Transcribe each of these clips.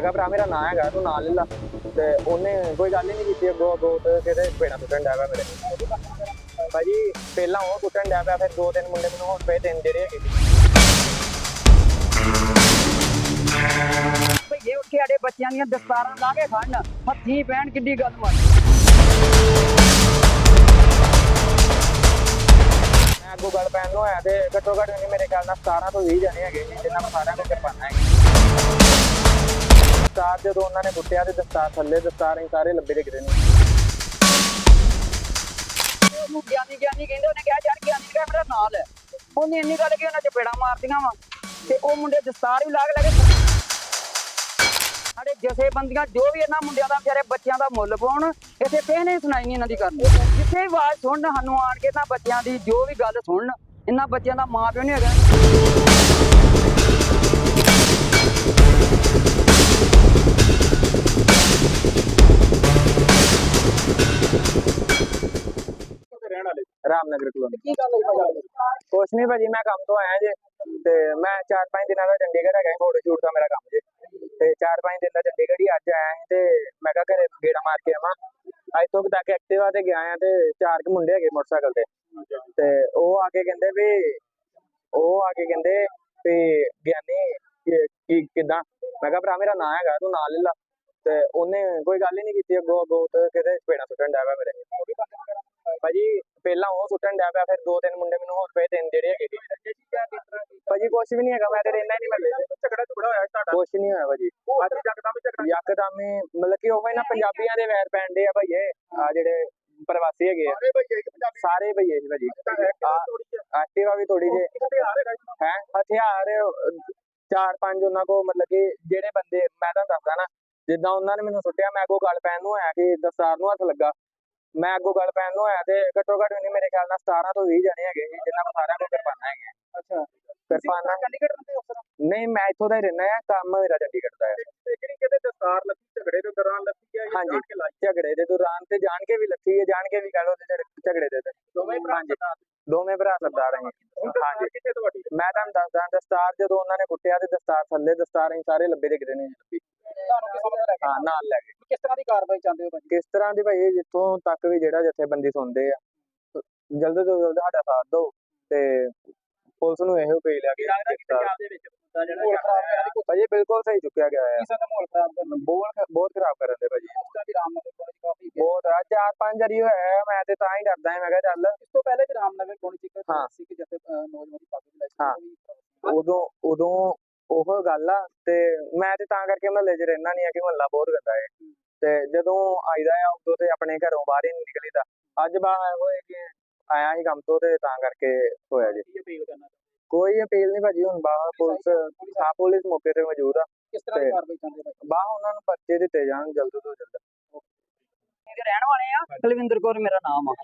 ਮੈਂ ਕਿਹਾ ਭਰਾ ਮੇਰਾ ਨਾਂ ਹੈਗਾ ਤੂੰ ਨਾਂ ਲੈ ਲਾ। ਤੇ ਉਹਨੇ ਕੋਈ ਗੱਲ ਹੀ ਨਹੀਂ ਕੀਤੀ ਅੱਗੋਂ ਅੱਗੋਂ ਤੇ ਕਿਤੇ ਪੇੜਾ ਸੁੱਟਣ ਡਿਆ ਪਿਆ ਮੇਰੇ। ਭਾਜੀ ਪਹਿਲਾਂ ਉਹ ਸੁੱਟਣ ਡਿਆ ਪਿਆ ਫਿਰ ਦੋ ਤਿੰਨ ਮੁੰਡੇ ਮੈਨੂੰ ਹੋਰ ਪਏ ਤਿੰਨ ਜਿਹੜੇ ਹੈਗੇ ਭਈਏ ਉੱਠ ਕੇ ਸਾਡੇ ਬੱਚਿਆਂ ਦੀਆਂ ਦਸਤਾਰਾਂ ਲਾ ਕੇ ਖੜਨ ਹੱਥੀਂ ਪੈਣ ਕਿੱਡੀ ਗੱਲ ਮਾਰੀ ਅੱਗੋਂ ਗੱਲ ਪੈਣ ਨੂੰ ਆਇਆ ਤੇ ਘੱਟੋ ਘੱਟ ਨਹੀਂ ਮੇਰੇ ਖਿਆਲ ਨਾਲ 17 ਤੋਂ 20 ਜਣੇ ਹੈਗੇ ਜਿਨ੍ਹਾਂ ਨੂੰ ਸਾਰਿਆਂ ਨੂੰ ਕਿਰਪਾਨਾ ਹੈ ਦਸਤਾਰ ਜਦੋਂ ਉਹਨਾਂ ਨੇ ਕੁੱਟਿਆ ਤੇ ਦਸਤਾਰ ਥੱਲੇ ਦਸਤਾਰ ਹੀ ਸਾਰੇ ਲੱਭੇ ਦੇ ਗਿਰੇ ਨੇ। ਉਹਨੂੰ ਗਿਆਨੀ ਗਿਆਨੀ ਕਹਿੰਦੇ, ਉਹਨੇ ਕਿਹਾ, ਯਾਰ ਗਿਆਨੀ ਨੇ ਮੇਰਾ ਨਾਂ ਲੈ ਉਹਨੇ ਇੰਨੀ ਗੱਲ ਕਿ ਉਹਨਾਂ ਚਪੇੜਾ ਮਾਰਦੀਆਂ ਵਾ। ਤੇ ਉਹ ਮੁੰਡੇ ਦਸਤਾਰ ਵੀ ਲਾ ਕੇ ਸਾਡੇ ਜਥੇਬੰਦੀਆਂ ਜੋ ਵੀ ਇਹਨਾਂ ਮੁੰਡਿਆਂ ਦਾ, ਵਿਚਾਰੇ ਬੱਚਿਆਂ ਦਾ ਮੁੱਲ ਪਾਉਣ, ਇੱਥੇ ਕਿਸੇ ਨੇ ਸੁਣਾਈ ਨਹੀਂ ਇਹਨਾਂ ਦੀ ਗੱਲ। ਜਿੱਥੇ ਵੀ ਆਵਾਜ਼ ਸੁਣਨ, ਸਾਨੂੰ ਆਣ ਕੇ ਇਹਨਾਂ ਬੱਚਿਆਂ ਦੀ ਜੋ ਵੀ ਗੱਲ ਸੁਣਨ, ਇਹਨਾਂ ਬੱਚਿਆਂ ਦਾ ਮਾਂ ਪਿਓ ਨਹੀਂ ਹੈਗਾ। ਰਾਮਨਗਰ ਕਲੋਨੀ ਕੀ ਗੱਲ ਹੋਈ ਬਾਜ਼ਾਰ ਕੁਛ ਨਹੀਂ ਭਾਜੀ ਮੈਂ ਕੰਮ ਤੋਂ ਆਇਆ ਜੇ ਤੇ ਮੈਂ 4-5 ਦਿਨਾਂ ਦਾ ਚੰਡੀਗੜ੍ਹ ਹੈਗਾ ਫੋਟੋ ਸ਼ੂਟ ਦਾ ਮੇਰਾ ਕੰਮ ਜੇ। ਤੇ 4-5 ਦਿਨ ਦਾ ਚੰਡੀਗੜ੍ਹ ਹੀ ਅੱਜ ਆਇਆ ਸੀ ਤੇ ਮੈਂ ਕਿਹਾ ਘਰੇ ਗੇੜਾ ਮਾਰ ਕੇ ਆਵਾਂ। ਅੱਜ ਤੋਂ ਤੱਕ ਐਕਟਿਵਾ ਤੇ ਗਿਆ ਆ ਤੇ ਚਾਰ ਕੁ ਮੁੰਡੇ ਹੈਗੇ ਮੋਟਰਸਾਈਕਲ ਤੇ। ਤੇ ਉਹ ਆ ਕੇ ਕਹਿੰਦੇ ਵੀ ਉਹ ਆ ਕੇ ਕਹਿੰਦੇ ਵੀ ਗਿਆਨੀ ਕੀ- ਕਿਦਾਂ? ਮੈਂ ਕਿਹਾ ਭਰਾ ਮੇਰਾ ਨਾਂ ਹੈਗਾ ਤੂੰ ਨਾਂ ਲੈ ਲਾ। ਤੇ ਉਹਨੇ ਕੋਈ ਗੱਲ ਹੀ ਨਹੀਂ ਕੀਤੀ ਅੱਗੋਂ ਅੱਗੋਂ ਤੇ ਕਿਤੇ ਪੇੜਾ ਸੁੱਟਣ ਪਿਆ ਮੇਰੇ। ਭਾਜੀ ਪਹਿਲਾਂ ਉਹ ਸੁੱਟਣ ਡਿਆ ਪਿਆ ਫਿਰ ਦੋ ਤਿੰਨ ਮੁੰਡੇ ਮੈਨੂੰ ਹੋਰ ਪਏ ਤਿੰਨ ਜਿਹੜੇ ਹੈਗੇ ਸੀ। ਭਾਜੀ ਕੁਛ ਵੀ ਨਹੀਂ ਹੈਗਾ ਮੈਂ ਤੇ ਰਹਿਣਾ ਹੀ ਨਹੀਂ ਮੱਲੇ ਝਗੜਾ ਝਗੜਾ ਹੋਇਆ ਤੁਹਾਡਾ? ਕੁਛ ਨਹੀਂ ਹੋਇਆ ਭਾਜੀ। ਅੱਜ ਜਗਦਾ ਵੀ ਝਗੜਾ ਯਕਦਮ ਹੀ ਮਤਲਬ ਕਿ ਉਹ ਇਹਨਾਂ ਪੰਜਾਬੀਆਂ ਦੇ ਵੈਰ ਪੈਂਦੇ ਆ ਭਾਈਏ ਆ ਜਿਹੜੇ ਪ੍ਰਵਾਸੀ ਹੈਗੇ ਆ। ਸਾਰੇ ਭਈਏ ਸੀ ਭਾਜੀ। ਤਾਂ ਹੈ ਕਿ ਐਕਟਿਵਾ ਵੀ ਥੋੜੀ ਜੇ। ਹੈ ਹਥਿਆਰ ਚਾਰ ਪੰਜ ਉਹਨਾਂ ਕੋ ਮਤਲਬ ਕਿ ਜਿਹੜੇ ਬੰਦੇ ਮੈਂ ਤੁਹਾਨੂੰ ਦੱਸਦਾ ਨਾ ਜਿੱਦਾਂ ਉਹਨਾਂ ਨੇ ਮੈਨੂੰ ਸੁੱਟਿਆ ਮੈਂ ਅੱਗੋਂ ਗੱਲ ਪੈਣ ਨੂੰ ਆਇਆ ਕਿ ਦਸਤਾਰ ਨੂੰ ਹੱਥ ਲੱਗਾ। ਮੈਂ ਅੱਗੋਂ ਗੱਲ ਪੈਣ ਨੂੰ ਆਇਆ ਤੇ ਘੱਟੋ ਘੱਟ ਨਹੀਂ ਮੇਰੇ ਖਿਆਲ ਨਾਲ 17 ਤੋਂ 20 ਜਣੇ ਹੈਗੇ ਸੀ ਜਿਨ੍ਹਾਂ ਨੂੰ ਸਾਰਿਆਂ ਨੂੰ ਕਿਰਪਾਨਾ ਹੈਗੇ ਅੱਛਾ। ਕਿਰਪਾਨਾ ਚੰਡੀਗੜ੍ਹ ਰਹਿੰਦੇ ਹੋ ਸਰ ਨਹੀਂ ਮੈਂ ਇੱਥੋਂ ਦਾ ਹੀ ਰਹਿਣਾ ਆ ਕੰਮ ਮੇਰਾ ਚੰਡੀਗੜ੍ਹ ਦਾ ਹੈ। ਜਿਹੜੀ ਕਿਤੇ ਦਸਤਾਰ ਲੱਗੀ ਝਗੜੇ ਦੇ ਦੌਰਾਨ ਲੱਗੀ ਹੈ ਜਾਂ। ਜਾਣ ਕੇ ਲਾਈ? ਝਗੜੇ ਦੇ ਦੌਰਾਨ ਤੇ ਜਾਣ ਕੇ ਵੀ ਲੱਥੀ ਹੈ ਜਾਣ ਕੇ ਵੀ ਕਹ ਲੋ ਤੇ ਝਗੜੇ ਦੇ ਤੇ। ਦੋਵੇਂ ਭਰਾ ਦੋਵੇਂ ਭਰਾ ਸਰਦਾਰ ਹੈ ਹਾਂਜੀ। ਕਿੱਥੇ ਤੁਹਾਡੀ? ਮੈਂ ਤੁਹਾਨੂੰ ਦੱਸਦਾ ਦਸਤਾਰ ਜਦੋਂ ਉਹਨਾਂ ਨੇ ਕੁੱਟਿਆ ਤੇ ਦਸਤਾਰ ਥੱਲੇ ਦਸਤਾਰ ਅਸੀਂ ਸਾਰੇ ਲੱਭੇ ਦੇ ਗਿਰੇ ਨੇ ਜੀ। ਤੁਹਾਨੂੰ ਕੀ ਸਮਝ ਲੱਗ ਹਾਂ ਨਾਲ ਲੈ ਗਏ ਕਿਸ ਤਰ੍ਹਾਂ ਦੀ ਕਾਰਵਾਈ ਚਾਹੁੰਦੇ ਹੋ ਭਾਜੀ? ਕਿਸ ਤਰ੍ਹਾਂ ਦੀ ਭਾਈ ਜਿੱਥੋਂ ਤੱਕ ਵੀ ਜਿਹੜਾ ਜਥੇਬੰਦੀ ਸੁਣਦੇ ਆ ਜਲਦ ਤੋਂ ਜਲਦ ਸਾਡਾ ਸਾਥ ਦਿਓ ਤੇ ਪੁਲਿਸ ਨੂੰ ਇਹੋ ਪੇ ਲਿਆ ਕਿ ਲੱਗਦਾ ਕਿ ਪੰਜਾਬ ਦੇ ਵਿੱਚ ਮੁੱਦਾ ਜਿਹੜਾ ਝਗੜਾ ਹੈ ਭਾਜੀ ਬਿਲਕੁਲ ਸਹੀ ਚੁੱਕਿਆ ਗਿਆ ਹੈ ਕਿਸੇ ਦਾ ਮਾਹੌਲ ਖਰਾਬ ਕਰਨ ਬਹੁਤ ਬਹੁਤ ਖਰਾਬ ਕਰਨ ਦੇ ਭਾਜੀ ਉਸ ਦਾ ਵੀ ਰਾਮਨਗਰ ਕੋਲ ਕਾਫੀ ਬਹੁਤ ਆ ਚਾਰ ਪੰਜ ਵਾਰੀ ਹੋਇਆ ਹੈ, ਮੈਂ ਤੇ ਤਾਂ ਹੀ ਡਰਦਾ ਹਾਂ ਮੈਂ ਕਿਹਾ ਚੱਲ। ਇਸ ਤੋਂ ਪਹਿਲੇ ਵੀ ਰਾਮਨਗਰ ਕੋਲ ਚ ਇੱਕ ਹਾਂ। ਸਿੱਖ ਜਥੇ ਨੌਜਵਾਨ ਵੀ ਹਾਂ। ਉਦੋਂ ਉਦੋਂ ਉਹ ਗੱਲ ਆ ਤੇ ਮੈਂ ਤੇ ਤਾਂ ਕਰਕੇ ਮਹੱਲੇ 'ਚ ਰਹਿਣਾ ਨਹੀਂ ਆ ਕਿ ਮਹੱਲਾ ਬਹੁਤ ਗੰਦਾ ਹੈ। ਤੇ ਜਦੋਂ ਆਈਦਾ ਆ ਉਦੋਂ ਤੇ ਆਪਣੇ ਘਰੋਂ ਬਾਹਰ ਹੀ ਨਹੀਂ ਨਿਕਲੀਦਾ। ਅੱਜ ਬਾਹਰ ਹੋਏ ਕਿ ਆਇਆ ਹੀ ਕੰਮ ਤੋਂ ਤੇ ਤਾਂ ਕਰਕੇ ਹੋਇਆ ਜੀ। ਕੀ ਅਪੀਲ ਕਰਨਾ ਕੋਈ ਅਪੀਲ ਨਹੀਂ ਭਾਜੀ ਹੁਣ ਬਾਹਰ ਪੁਲਿਸ ਹਾਂ ਪੁਲਿਸ ਮੌਕੇ ਤੇ ਮੌਜੂਦ ਆ। ਕਿਸ ਤਰ੍ਹਾਂ ਦੀ ਕਾਰਵਾਈ ਚਾਹੁੰਦੇ ਹੋ ਭਾਜੀ? ਬਾਹਰ ਉਹਨਾਂ ਨੂੰ ਪਰਚੇ ਦਿੱਤੇ ਜਾਣ ਜਲਦ ਤੋਂ ਜਲਦ। ਦੇ ਰਹਿਣ ਵਾਲੇ ਆ। ਕੁਲਵਿੰਦਰ ਕੌਰ ਮੇਰਾ ਨਾਮ ਆ।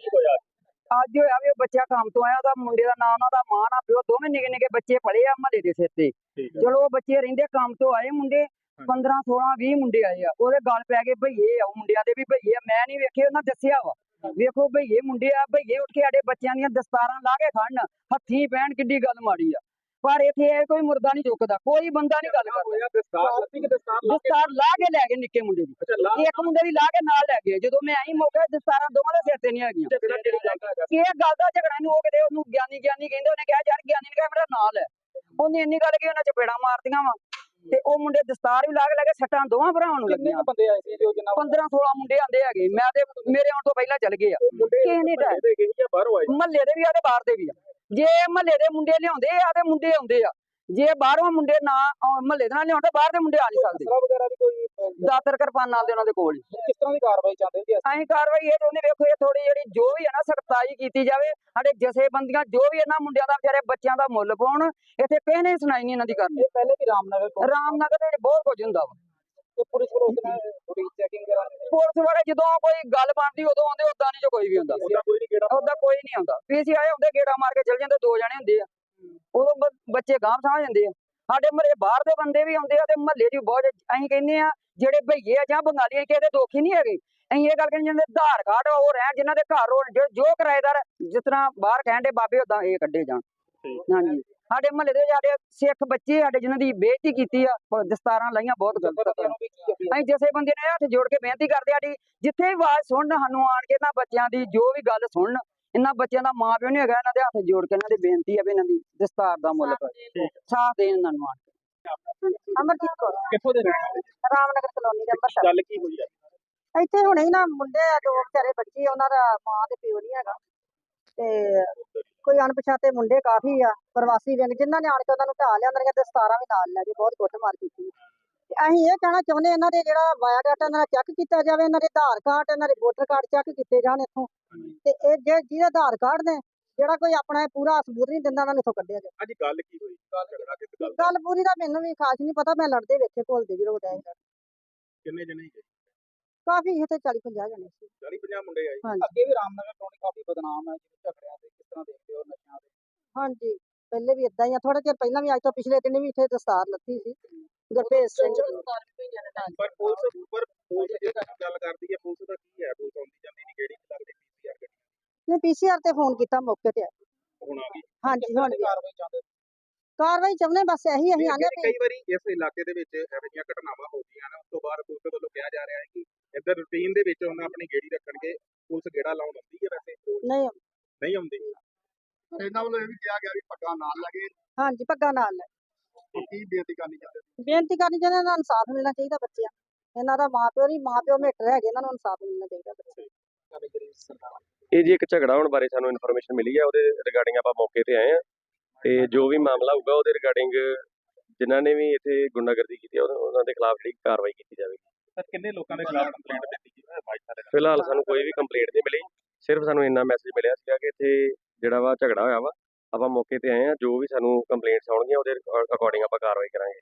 ਅੱਜ ਹੋਇਆ ਵੀ ਉਹ ਬੱਚਾ ਕੰਮ ਤੋਂ ਆਇਆ ਉਹਦਾ ਮੁੰਡੇ ਦਾ ਨਾਮ ਉਹਦਾ ਮਾਂ ਨਾ ਪਿਓ ਦੋਵੇਂ ਨਿੱਕੇ ਨਿੱਕੇ ਬੱਚੇ ਪੜੇ ਆ ਮਹੱਲੇ ਦੇ ਸਿਰ ਤੇ। ਚਲੋ ਉਹ ਬੱਚੇ ਰਹਿੰਦੇ ਕੰਮ ਤੋਂ ਆਏ ਮੁੰਡੇ। 15 16 20 ਮੁੰਡੇ ਆਏ ਆ। ਉਹਦੇ ਗੱਲ ਪੈ ਗਏ ਭਈਏ ਆ ਉਹ ਮੁੰਡਿਆਂ ਦੇ ਵੀ ਭਈਏ ਆ। ਮੈਂ ਨਹੀਂ ਵੇਖੇ ਉਹਨਾਂ ਦੱਸਿਆ ਵਾ। ਵੇਖੋ ਭਈਏ ਮੁੰਡੇ ਆ ਭਈਏ ਉੱਠ ਕੇ ਸਾਡੇ ਬੱਚਿਆਂ ਦੀਆਂ ਦਸਤਾਰਾਂ ਲਾ ਕੇ ਖੜਨ। ਹੱਥੀਂ ਪੈਣ ਕਿੱਡੀ ਗੱਲ ਮਾੜੀ ਆ। ਪਰ ਇੱਥੇ ਇਹ ਕੋਈ ਮੁਰਦਾ ਨਹੀਂ ਚੁੱਕਦਾ ਕੋਈ ਬੰਦਾ ਨਹੀਂ ਗੱਲ ਕਰਦਾ। ਦਸਤਾਰ ਲਾ ਕੇ? ਲਾ ਗਏ ਨਿੱਕੇ ਮੁੰਡੇ ਦੀ। ਇੱਕ ਮੁੰਡੇ ਦੀ ਲਾ ਕੇ ਨਾਲ ਲੈ ਗਏ। ਜਦੋਂ ਮੈਂ ਆਈ ਮੌਕੇ ਦਸਤਾਰਾਂ ਦੋਵਾਂ ਦੇ ਸਿਰ ਤੇ ਨਹੀਂ ਕਿ ਇਹ ਗੱਲ ਦਾ ਝਗੜਾ ਨੂੰ ਉਹ ਕਿਤੇ ਉਹਨੂੰ ਗਿਆਨੀ ਗਿਆਨੀ ਕਹਿੰਦੇ ਉਹਨੇ ਕਿਹਾ ਯਾਰ ਗਿਆਨੀ ਨੇ ਕਿਹਾ ਮੇਰਾ ਨਾਂ ਲੈ ਉਹਨੇ ਇੰਨੀ ਗੱਲ ਕਿ ਉਹਨਾਂ ਚਪੇੜਾ ਮਾਰਦੀਆਂ ਵਾ। ਤੇ ਉਹ ਮੁੰਡੇ ਦਸਤਾਰ ਵੀ ਲਾ ਕੇ ਲੈ ਕੇ ਸੱਟਾਂ ਦੋਵਾਂ ਭਰਾਵਾਂ ਨੂੰ ਲੱਗੀਆਂ। ਬੰਦੇ ਆਏ ਸੀ ਜੋ ਜਿੰਨਾ 15 16 ਮੁੰਡੇ ਆਂਦੇ ਹੈਗੇ। ਮੈਂ ਤੇ ਮੇਰੇ ਆਉਣ ਤੋਂ ਪਹਿਲਾਂ ਚੱਲ ਗਏ ਆ। ਕਿਸੇ ਨੇ ਮਹੱਲੇ ਦੇ ਵੀ ਆ ਤੇ ਬਾਹਰ ਦੇ ਵੀ ਆ। ਜੇ ਮਹੱਲੇ ਦੇ ਮੁੰਡੇ ਲਿਆਉਂਦੇ ਆ ਤੇ ਮੁੰਡੇ ਆਉਂਦੇ ਆ। ਜੇ ਬਾਹਰੋਂ ਮੁੰਡੇ ਨਾ ਮਹੱਲੇ ਦੇ ਨਾਲ ਲਿਆਉਂਦੇ ਬਾਹਰ ਦੇ ਮੁੰਡੇ ਆ ਨਹੀਂ ਸਕਦੇ। ਅਸਲਾ ਵਗੈਰਾ ਵੀ ਕੋਈ ਅਹ, ਦਾਤਰ ਕਿਰਪਾਨਾਂ ਦੇ ਉਹਨਾਂ ਦੇ ਕੋਲ ਹੀ। ਕਿਸ ਤਰ੍ਹਾਂ ਦੀ ਕਾਰਵਾਈ ਚਾਹੁੰਦੇ ਹੋ? ਜੀ ਅਸੀਂ ਕਾਰਵਾਈ ਇਹ ਚਾਹੁੰਦੇ ਵੇਖੋ ਇਹ ਥੋੜੀ ਜਿਹੜੀ ਜੋ ਵੀ ਹੈ ਨਾ ਸਖਤਾਈ ਕੀਤੀ ਜਾਵੇ ਸਾਡੇ ਜਥੇਬੰਦੀਆਂ ਜੋ ਵੀ ਇਹਨਾਂ ਮੁੰਡਿਆਂ ਦਾ ਵਿਚਾਰੇ ਬੱਚਿਆਂ ਦਾ ਮੁੱਲ ਪਾਉਣ ਇੱਥੇ ਕਿਸੇ ਨੇ ਸੁਣਾਈ ਨਹੀਂ ਇਹਨਾਂ ਦੀ ਕਰਨੀ। ਪਹਿਲੇ ਵੀ ਰਾਮਨਗਰ ਰਾਮਨਗਰ ਦੇ ਵਿੱਚ ਬਹੁਤ ਕੁਝ ਹੁੰਦਾ ਵਾ। ਪੁਲਿਸ ਵੱਲੋਂ ਉਸ ਨਾਲ ਥੋੜੀ ਚੈਕਿੰਗ ਕਰਾਂਗੇ ਪੁਲਿਸ ਵਾਲੇ ਜਦੋਂ ਕੋਈ ਗੱਲ ਬਣਦੀ ਉਦੋਂ ਆਉਂਦੇ ਉਦਾਂ ਨਹੀਂ ਜੋ ਕੋਈ ਵੀ ਹੁੰਦਾ। ਉਹਦਾ ਕੋਈ ਨਹੀਂ ਕਿਹੜਾ ਉਦਾਂ ਕੋਈ ਨਹੀਂ ਆਉਂਦਾ। ਪੀਸੀਆਈ ਹੁੰਦੇ ਗੇੜਾ ਮਾਰ ਕੇ ਚਲ ਜਾਂਦੇ ਦੋ ਜਣੇ ਹੁੰਦੇ ਆ। ਉਦੋਂ ਬੱਚੇ ਗਾਂਹ ਸਮਝ ਜਾਂਦੇ ਆ। ਸਾਡੇ ਮਹੱਲੇ ਬਾਹਰ ਦੇ ਬੰਦੇ ਵੀ ਆਉਂਦੇ ਆ ਤੇ ਮਹੱਲੇ 'ਚ ਬਹੁਤ ਅਸੀਂ ਕਹਿੰਦੇ ਆ ਜਿਹੜੇ ਭਈਏ ਆ ਜਾਂ ਬੰਗਾਲੀ ਕਿਸੇ ਦੇ ਦੋਖੀ ਨਹੀਂ ਹੈਗੇ। ਅਸੀਂ ਇਹ ਗੱਲ ਕਹਿੰਦੇ ਜਿਹਨਾਂ ਦੇ ਆਧਾਰ ਕਾਰਡ ਉਹ ਰਹਿਣ ਜਿਨ੍ਹਾਂ ਦੇ ਘਰ ਹੋਣ ਜੋ- ਕਿਰਾਏਦਾਰ ਜਿਸ ਤਰ੍ਹਾਂ ਬਾਹਰ ਕਹਿਣ ਦੇ ਬਾਬੇ ਉਦਾਂ ਇਹ ਕੱਢੇ ਜਾਣ। ਹਾਂਜੀ। ਸਾਡੇ ਮਹੱਲੇ ਦੇ ਸਾਡੇ ਸਿੱਖ ਬੱਚੇ ਸਾਡੇ ਜਿਨ੍ਹਾਂ ਦੀ ਬੇਇੱਜ਼ਤੀ ਕੀਤੀ ਆ ਦਸਤਾਰਾਂ ਲਾਈਆਂ ਬਹੁਤ ਗਲਤ ਆ। ਅਸੀਂ ਜਿਸੇ ਬੰਦੇ ਨੇ ਹੱਥ ਜੋੜ ਕੇ ਬੇਨਤੀ ਕਰਦੇ ਆ ਸਾਡੀ ਜਿੱਥੇ ਵੀ ਆਵਾਜ਼ ਸੁਣਨ ਸਾਨੂੰ ਆਣ ਕੇ ਇਹਨਾਂ ਬੱਚਿਆਂ ਦੀ ਜੋ ਵੀ ਗੱਲ ਸੁਣਨ ਇਹਨਾਂ ਬੱਚਿਆਂ ਦਾ ਮਾਂ ਪਿਓ ਨਹੀਂ ਹੈਗਾ ਇਹਨਾਂ ਦੇ ਹੱਥ ਜੋੜ ਕੇ ਇਹਨਾਂ ਦੀ ਬੇਨਤੀ ਆ ਵੀ ਇਹਨਾਂ ਦੀ ਦਸਤਾਰ ਦਾ ਮੁੱਲ ਕਰੋ ਸਾਥ ਦੇਣ ਇਹਨਾਂ ਨੂੰ ਆਣ ਕੇ। ਅਮਰਜੀਤ ਕੌਰ ਕਿੱਥੋਂ ਦੇ ਰਹਿਣ ਵਾਲੇ? ਰਾਮਨਗਰ ਕਲੋਨੀ ਦੇ ਅੰਮ੍ਰਿਤਸਰ। ਗੱਲ ਕੀ ਹੋਈ ਹੈ ਇੱਥੇ ਹੁਣੇ ਹੀ ਨਾ ਮੁੰਡੇ ਆ ਦੋ ਵਿਚਾਰੇ ਬੱਚੇ ਉਹਨਾਂ ਦਾ ਮਾਂ ਤੇ ਪਿਓ ਨਹੀਂ ਹੈਗਾ। ਤੇ ਕੋਈ ਅਣਪਛਾਤੇ ਮੁੰਡੇ ਕਾਫੀ ਆ ਪ੍ਰਵਾਸੀ ਵਿੰਗ ਜਿਨ੍ਹਾਂ ਨੇ ਆਣ ਕੇ ਉਹਨਾਂ ਨੂੰ ਢਾਹ ਲਿਆ ਉਹਨਾਂ ਦੀਆਂ ਦਸਤਾਰਾਂ ਵੀ ਨਾਲ ਲੈ ਕੇ ਬਹੁਤ ਕੁੱਟਮਾਰ ਕੀਤੀ। ਅਸੀਂ ਇਹ ਕਹਿਣਾ ਚਾਹੁੰਦੇ ਇਹਨਾਂ ਦੇ ਜਿਹੜਾ ਬਾਇਓਡਾਟਾ ਇਹਨਾਂ ਦਾ ਚੈੱਕ ਕੀਤਾ ਜਾਵੇ ਇਹਨਾਂ ਦੇ ਆਧਾਰ ਕਾਰਡ ਇਹਨਾਂ ਦੇ ਵੋਟਰ ਕਾਰਡ ਚੈੱਕ ਕੀਤੇ ਜਾਣ ਇੱਥੋਂ। ਤੇ ਇਹ ਜੇ ਜਿਹਦੇ ਆਧਾਰ ਕਾਰਡ ਨੇ ਜਿਹੜਾ ਕੋਈ ਆਪਣਾ ਇਹ ਪੂਰਾ ਸਬੂਤ ਨਹੀਂ ਦਿੰਦਾ ਉਹਨਾਂ ਨੂੰ ਇੱਥੋਂ ਕੱਢਿਆ ਜਾਵੇ। ਅੱਜ ਗੱਲ ਕੀ ਹੋਈ? ਗੱਲ ਝਗੜਾ ਕਿਸ ਗੱਲ ਗੱਲ ਪੂਰੀ ਦਾ ਮੈਨੂੰ ਵੀ ਖਾਸ ਨਹੀਂ ਪਤਾ ਮੈਂ ਲੜਦੇ ਵੇਖੇ ਘੋਲਦੇ ਜਦੋਂ ਡੈ ਕਿੰਨੇ ਜਣੇ ਗਏ ਕਾਫੀ ਇੱਥੇ 40 50 ਜਣੇ ਸੀ। 40 50 ਮੁੰਡੇ ਆਏ। ਅੱਗੇ ਵੀ ਰਾਮਨਗਰ ਕਲੋਨੀ ਕਾਫੀ ਬਦਨਾਮ ਹੈ ਜਿਵੇਂ ਝਗੜਿਆਂ ਤੇ ਕਿਸ ਤਰ੍ਹਾਂ ਦੇਖਦੇ ਹੋ ਨਸ਼ਿਆਂ ਦੇ? ਹਾਂਜੀ। ਪਹਿਲੇ ਵੀ ਇਦਾਂ ਹੀ ਆ ਥੋੜਾ ਚਿਰ ਪਹਿਲਾਂ ਵੀ ਅੱਜ ਤੋਂ ਪਿਛਲੇ ਦਿਨ ਵੀ ਇੱਥੇ ਦਸਤਾਰ ਲੱਥੀ ਸੀ। ਗੁਰਭੇਜ ਸਿੰਘ ਪਰ ਪੁਲਿਸ ਪਰ ਪੁਲਿਸ ਇਹ ਗੱਲ ਕਰਦੀ ਹੈ ਪੁਲਿਸ ਦਾ ਕੀ ਹੈ? ਪੁਲਿਸ ਆਉਂਦੀ ਜਾਂਦੀ ਨਹੀਂ ਕਿਹੜੀ ਲੱਗਦੀ ਪੀਸੀਆਰ ਗੱਡੀ ਨੇ ਪੀਸੀਆਰ ਤੇ ਫੋਨ ਕੀਤਾ ਮੌਕੇ ਤੇ। ਹੁਣ ਆ ਗਈ। ਹਾਂਜੀ ਹੁਣ। ਕਾਰਵਾਈ ਚਾਹੁੰਦੇ ਕਾਰਵਾਈ ਚਾਹੁੰਦੇ ਬਸ ਇਹੀ ਅਸੀਂ ਆਨੇ ਕਈ ਕਈ ਵਾਰੀ ਇਸ ਇਲਾਕੇ ਦੇ ਵਿੱਚ ਇਹੋ ਜਿਹੀਆਂ ਘਟਨਾਵਾਂ ਹੋ ਗਈਆਂ ਨੇ ਉਸ ਤੋਂ ਬਾਅਦ ਪੁਲਿਸ ਵੱਲੋਂ ਕਿਹਾ ਜਾ ਰਿਹਾ ਹੈ ਕਿ ਇੱਧਰ ਰੂਟੀਨ ਦੇ ਵਿੱਚ ਉਹਨਾਂ ਆਪਣੀ ਗੇੜੀ ਰੱਖਣਗੇ। ਪੁਲਿਸ ਗੇੜਾ ਲਾਉਣ ਆਉਂਦੀ ਹੈ ਵੈਸੇ? ਨਹੀਂ ਨਹੀਂ ਆਉਂਦੀ। ਇਹਨਾਂ ਵੱਲੋਂ ਇਹ ਵੀ ਕਿਹਾ ਗਿਆ ਵੀ ਪੱਕਾ ਨਾਲ ਲੱਗੇ। ਹਾਂਜੀ ਪੱਗਾ ਨਾਲ ਲੈ ਕੀ ਬੇਨਤੀ ਕਰਨੀ ਚਾਹੁੰਦੇ ਬੇਨਤੀ ਕਰਨੀ ਚਾਹੁੰਦੇ ਇਹਨਾਂ ਨੂੰ ਇਨਸਾਫ ਮਿਲਣਾ ਚਾਹੀਦਾ ਬੱਚਿਆਂ ਨੂੰ। ਇਹਨਾਂ ਦਾ ਮਾਪਿਓ ਨਹੀਂ ਮਾਪਿਓ ਮੇਟਰ ਹੈਗੇ ਇਹਨਾਂ ਨੂੰ ਇਨਸਾਫ ਮਿਲਣਾ ਚਾਹੀਦਾ ਬੱਚਿਆਂ। ਇਹ ਜੀ ਇੱਕ ਝਗੜਾ ਹੋਣ ਬਾਰੇ ਸਾਨੂੰ ਇਨਫੋਰਮੇਸ਼ਨ ਮਿਲੀ ਹੈ ਉਹਦੇ ਰਿਗਾਰਡਿੰਗ ਆਪਾਂ ਮੌਕੇ ਤੇ ਆਏ ਆ। ਤੇ ਜੋ ਵੀ ਮਾਮਲਾ ਹੋਊਗਾ ਉਹਦੇ ਰਿਗਾਰਡਿੰਗ ਜਿਨ੍ਹਾਂ ਨੇ ਵੀ ਇੱਥੇ ਗੁੰਡਾਗਰਦੀ ਕੀਤੀ ਆ ਉਹਨਾਂ- ਦੇ ਖਿਲਾਫ ਜਿਹੜੀ ਕਾਰਵਾਈ ਕੀਤੀ ਜਾਵੇਗੀ। ਸਰ ਕਿੰਨੇ ਲੋਕਾਂ ਦੇ ਖਿਲਾਫ ਕੰਪਲੇਂਟ ਦਿੱਤੀ ਗਈ? ਹੈ ਫਿਲਹਾਲ ਸਾਨੂੰ ਕੋਈ ਵੀ ਕੰਪਲੇਂਟ ਨਹੀਂ ਮਿਲੀ। ਸਿਰਫ ਸਾਨੂੰ ਇੰਨਾ ਮੈਸੇਜ ਮਿਲਿਆ ਸੀਗਾ ਕਿ ਇੱਥੇ ਜਿਹੜਾ ਵਾ ਝਗੜਾ ਹੋਇਆ ਵਾ ਆਪਾਂ ਮੌਕੇ ਤੇ ਆਏ ਆ ਜੋ ਵੀ ਸਾਨੂੰ ਕੰਪਲੇਂਟਸ ਆਉਣਗੀਆਂ, ਉਹਦੇ ਅਕੋਰਡਿੰਗ ਆਪਾਂ ਕਾਰਵਾਈ ਕਰਾਂਗੇ।